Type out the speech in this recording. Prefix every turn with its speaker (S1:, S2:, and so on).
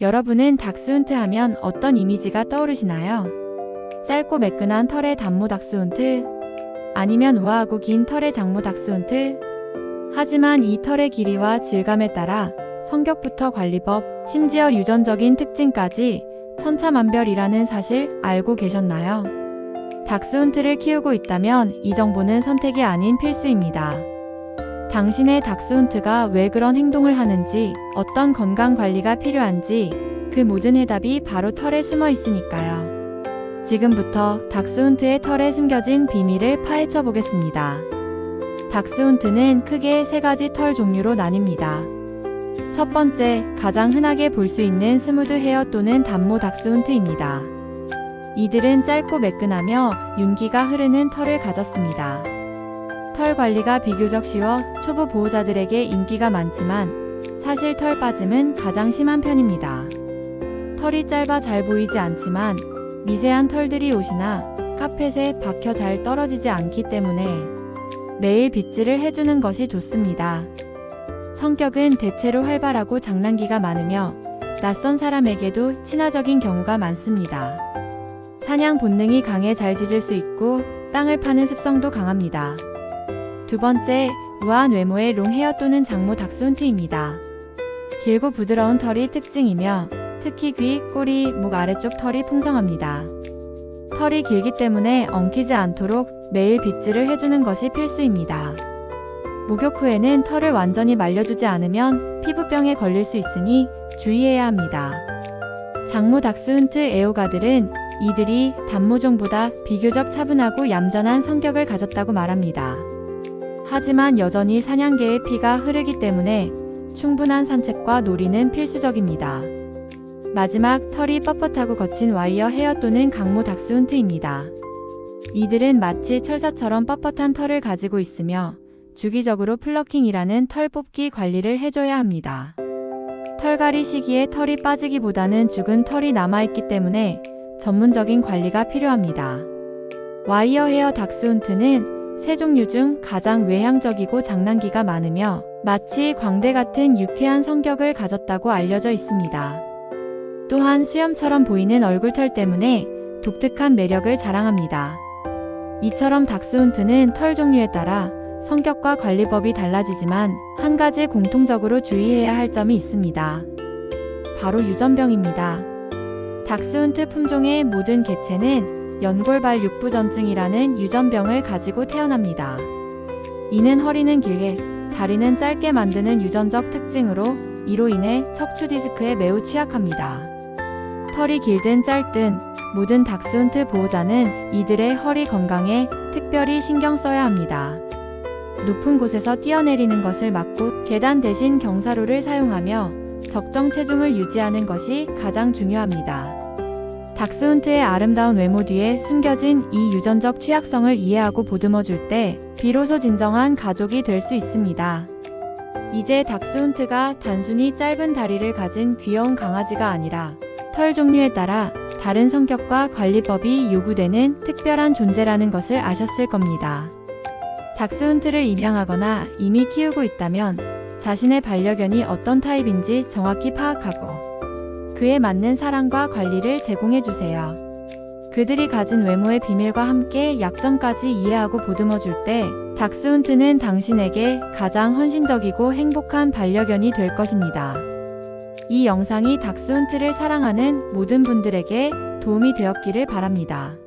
S1: 여러분은 닥스훈트 하면 어떤 이미지가 떠오르시나요? 짧고 매끈한 털의 단모 닥스훈트? 아니면 우아하고 긴 털의 장모 닥스훈트? 하지만 이 털의 길이와 질감에 따라 성격부터 관리법, 심지어 유전적인 특징까지 천차만별이라는 사실 알고 계셨나요? 닥스훈트를 키우고 있다면 이 정보는 선택이 아닌 필수입니다. 당신의 닥스훈트가 왜 그런 행동을 하는지, 어떤 건강 관리가 필요한지 그 모든 해답이 바로 털에 숨어 있으니까요. 지금부터 닥스훈트의 털에 숨겨진 비밀을 파헤쳐 보겠습니다. 닥스훈트는 크게 세 가지 털 종류로 나뉩니다. 첫 번째, 가장 흔하게 볼 수 있는 스무드 헤어 또는 단모 닥스훈트입니다. 이들은 짧고 매끈하며 윤기가 흐르는 털을 가졌습니다. 털 관리가 비교적 쉬워 초보 보호자들에게 인기가 많지만 사실 털 빠짐은 가장 심한 편입니다. 털이 짧아 잘 보이지 않지만 미세한 털들이 옷이나 카펫에 박혀 잘 떨어지지 않기 때문에 매일 빗질을 해주는 것이 좋습니다. 성격은 대체로 활발하고 장난기가 많으며 낯선 사람에게도 친화적인 경우가 많습니다. 사냥 본능이 강해 잘 짖을 수 있고 땅을 파는 습성도 강합니다. 두 번째, 우아한 외모의 롱 헤어 또는 장모 닥스훈트입니다. 길고 부드러운 털이 특징이며 특히 귀, 꼬리, 목 아래쪽 털이 풍성합니다. 털이 길기 때문에 엉키지 않도록 매일 빗질을 해주는 것이 필수입니다. 목욕 후에는 털을 완전히 말려주지 않으면 피부병에 걸릴 수 있으니 주의해야 합니다. 장모 닥스훈트 애호가들은 이들이 단모종보다 비교적 차분하고 얌전한 성격을 가졌다고 말합니다. 하지만 여전히 사냥개의 피가 흐르기 때문에 충분한 산책과 놀이는 필수적입니다. 마지막 털이 뻣뻣하고 거친 와이어 헤어 또는 강모 닥스훈트입니다. 이들은 마치 철사처럼 뻣뻣한 털을 가지고 있으며 주기적으로 플러킹이라는 털 뽑기 관리를 해줘야 합니다. 털갈이 시기에 털이 빠지기보다는 죽은 털이 남아있기 때문에 전문적인 관리가 필요합니다. 와이어 헤어 닥스훈트는 세 종류 중 가장 외향적이고 장난기가 많으며 마치 광대 같은 유쾌한 성격을 가졌다고 알려져 있습니다. 또한 수염처럼 보이는 얼굴털 때문에 독특한 매력을 자랑합니다. 이처럼 닥스훈트는 털 종류에 따라 성격과 관리법이 달라지지만 한 가지 공통적으로 주의해야 할 점이 있습니다. 바로 유전병입니다. 닥스훈트 품종의 모든 개체는 연골발 육부전증이라는 유전병을 가지고 태어납니다. 이는 허리는 길게, 다리는 짧게 만드는 유전적 특징으로 이로 인해 척추 디스크에 매우 취약합니다. 털이 길든 짧든 모든 닥스훈트 보호자는 이들의 허리 건강에 특별히 신경 써야 합니다. 높은 곳에서 뛰어내리는 것을 막고 계단 대신 경사로를 사용하며 적정 체중을 유지하는 것이 가장 중요합니다. 닥스훈트의 아름다운 외모 뒤에 숨겨진 이 유전적 취약성을 이해하고 보듬어 줄 때 비로소 진정한 가족이 될 수 있습니다. 이제 닥스훈트가 단순히 짧은 다리를 가진 귀여운 강아지가 아니라 털 종류에 따라 다른 성격과 관리법이 요구되는 특별한 존재라는 것을 아셨을 겁니다. 닥스훈트를 입양하거나 이미 키우고 있다면 자신의 반려견이 어떤 타입인지 정확히 파악하고 그에 맞는 사랑과 관리를 제공해 주세요. 그들이 가진 외모의 비밀과 함께 약점까지 이해하고 보듬어 줄 때 닥스훈트는 당신에게 가장 헌신적이고 행복한 반려견이 될 것입니다. 이 영상이 닥스훈트를 사랑하는 모든 분들에게 도움이 되었기를 바랍니다.